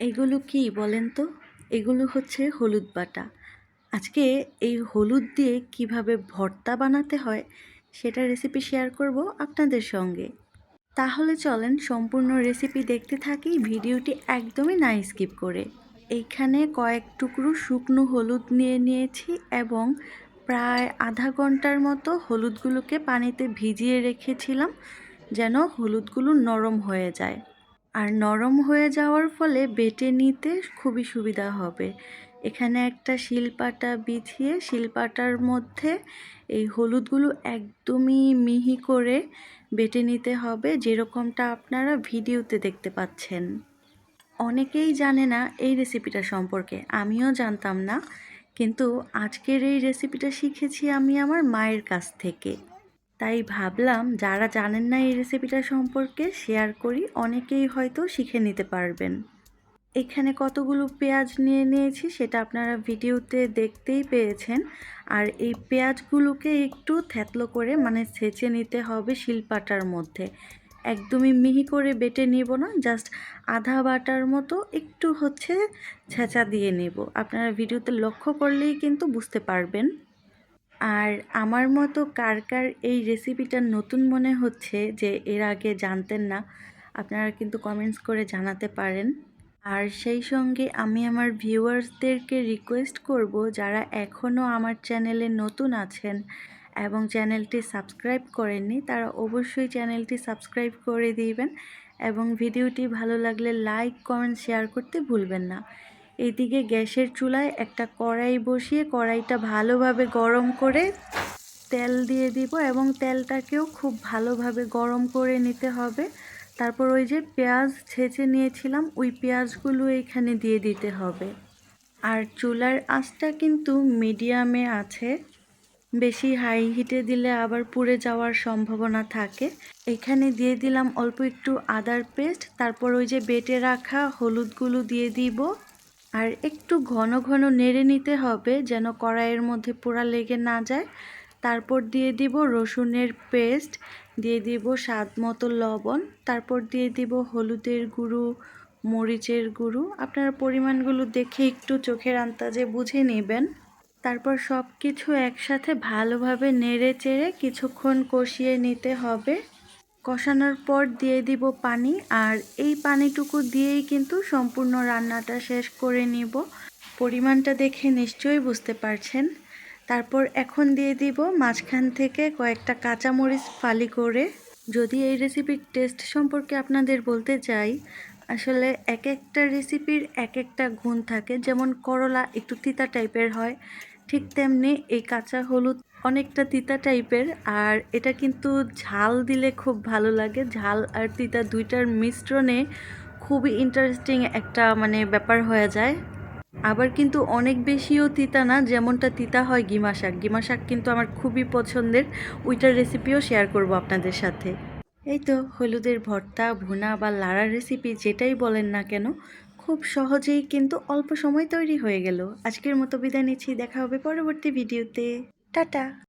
এগুলো কি বলেন তো? এগুলো হচ্ছে হলুদ বাটা। আজকে এই হলুদ দিয়ে কীভাবে ভর্তা বানাতে হয় সেটা রেসিপি শেয়ার করব আপনাদের সঙ্গে। তাহলে চলেন সম্পূর্ণ রেসিপি দেখতে থাকি, ভিডিওটি একদমই না স্কিপ করে। এইখানে কয়েক টুকরো শুকনো হলুদ নিয়ে নিয়েছি এবং প্রায় আধা ঘণ্টার মতো হলুদগুলোকে পানিতে ভিজিয়ে রেখেছিলাম যেন হলুদগুলো নরম হয়ে যায়। আর নরম হয়ে যাওয়ার ফলে বেটে নিতে খুবই সুবিধা হবে। এখানে একটা শিলপাটা বিছিয়ে শিলপাটার মধ্যে এই হলুদগুলো একদমই মিহি করে বেটে নিতে হবে, যেরকমটা আপনারা ভিডিওতে দেখতে পাচ্ছেন। অনেকেই জানে না এই রেসিপিটা সম্পর্কে, আমিও জানতাম না। কিন্তু আজকের এই রেসিপিটা শিখেছি আমি আমার মায়ের কাছ থেকে। তাই ভাবলাম যারা জানেন না এই রেসিপিটা সম্পর্কে শেয়ার করি, অনেকেই হয়তো শিখে নিতে পারবেন। এখানে কতগুলো পেঁয়াজ নিয়ে নিয়েছি সেটা আপনারা ভিডিওতে দেখতেই পেয়েছেন। আর এই পেঁয়াজগুলোকে একটু থ্যাতলো করে মানে ছেঁচে নিতে হবে শিলপাটার মধ্যে। একদমই মিহি করে বেটে নিব না জাস্ট আধা বাটার মতো একটু হচ্ছে ছেঁচা দিয়ে নেব। আপনারা ভিডিওতে লক্ষ্য করলেই কিন্তু বুঝতে পারবেন। আর আমার মতো কার কার এই রেসিপিটা নতুন মনে হচ্ছে যে এর আগে জানতেন না, আপনারা কিন্তু কমেন্টস করে জানাতে পারেন। আর সেই সঙ্গে আমি আমার ভিউয়ার্সদেরকে রিকোয়েস্ট করব যারা এখনও আমার চ্যানেলে নতুন আছেন এবং চ্যানেলটি সাবস্ক্রাইব করেননি, তারা অবশ্যই চ্যানেলটি সাবস্ক্রাইব করে দিবেন এবং ভিডিওটি ভালো লাগলে লাইক কমেন্ট শেয়ার করতে ভুলবেন না। এইদিকে গ্যাসের চুলায় একটা কড়াই বসিয়ে কড়াইটা ভালোভাবে গরম করে তেল দিয়ে দিব এবং তেলটাকেও খুব ভালোভাবে গরম করে নিতে হবে। তারপর ওই যে পেঁয়াজ ছেঁচে নিয়েছিলাম, ওই পেঁয়াজগুলো এখানে দিয়ে দিতে হবে। আর চুলার আঁচটা কিন্তু মিডিয়ামে আছে। বেশি হাই হিটে দিলে আবার পুড়ে যাওয়ার সম্ভাবনা থাকে। এখানে দিয়ে দিলাম অল্প একটু আদার পেস্ট, তারপর ওই যে বেটে রাখা হলুদগুলো দিয়ে দিব। আর একটু ঘন ঘন নেড়ে নিতে হবে যেন কড়াইয়ের মধ্যে পোড়া লেগে না যায়। তারপর দিয়ে দিব রসুনের পেস্ট, দিয়ে দিব স্বাদ মতো লবণ, তারপর দিয়ে দিব হলুদের গুঁড়ো, মরিচের গুঁড়ো। আপনারা পরিমাণগুলো দেখে একটু চোখের আন্তাজে বুঝে নেবেন। তারপর সব কিছু একসাথে ভালোভাবে নেড়ে চেড়ে কিছুক্ষণ কষিয়ে নিতে হবে। কষানোর পর দিয়ে দিব পানি আর এই পানিটুকু দিয়েই কিন্তু সম্পূর্ণ রান্নাটা শেষ করে নিব। পরিমাণটা দেখে নিশ্চয়ই বুঝতে পারছেন। তারপর এখন দিয়ে দিব মাঝখান থেকে কয়েকটা কাঁচামরিচ ফালি করে। যদি এই রেসিপির টেস্ট সম্পর্কে আপনাদের বলতে চাই, আসলে এক একটা রেসিপির এক একটা গুণ থাকে। যেমন করলা একটু তিতা টাইপের হয়, ঠিক তেমনি এই কাঁচা হলুদ অনেকটা তিতা টাইপের, আর এটা কিন্তু ঝাল দিলে খুব ভালো লাগে। ঝাল আর তিতা দুইটার মিশ্রণে খুবই ইন্টারেস্টিং একটা মানে ব্যাপার হয়ে যায়। আবার কিন্তু অনেক বেশিও তিতা না, যেমনটা তিতা হয় গিমা শাক। গিমা শাক কিন্তু আমার খুবই পছন্দের। ওইটার রেসিপিও শেয়ার করব আপনাদের সাথে। এই তো হলুদের ভর্তা, ভুনা বা লাড়া রেসিপি যেটাই বলেন না কেন, খুব সহজেই কিন্তু অল্প সময় তৈরি হয়ে গেল। আজকের মতো বিদায় নিচ্ছি, দেখা হবে পরবর্তী ভিডিওতে টাটা।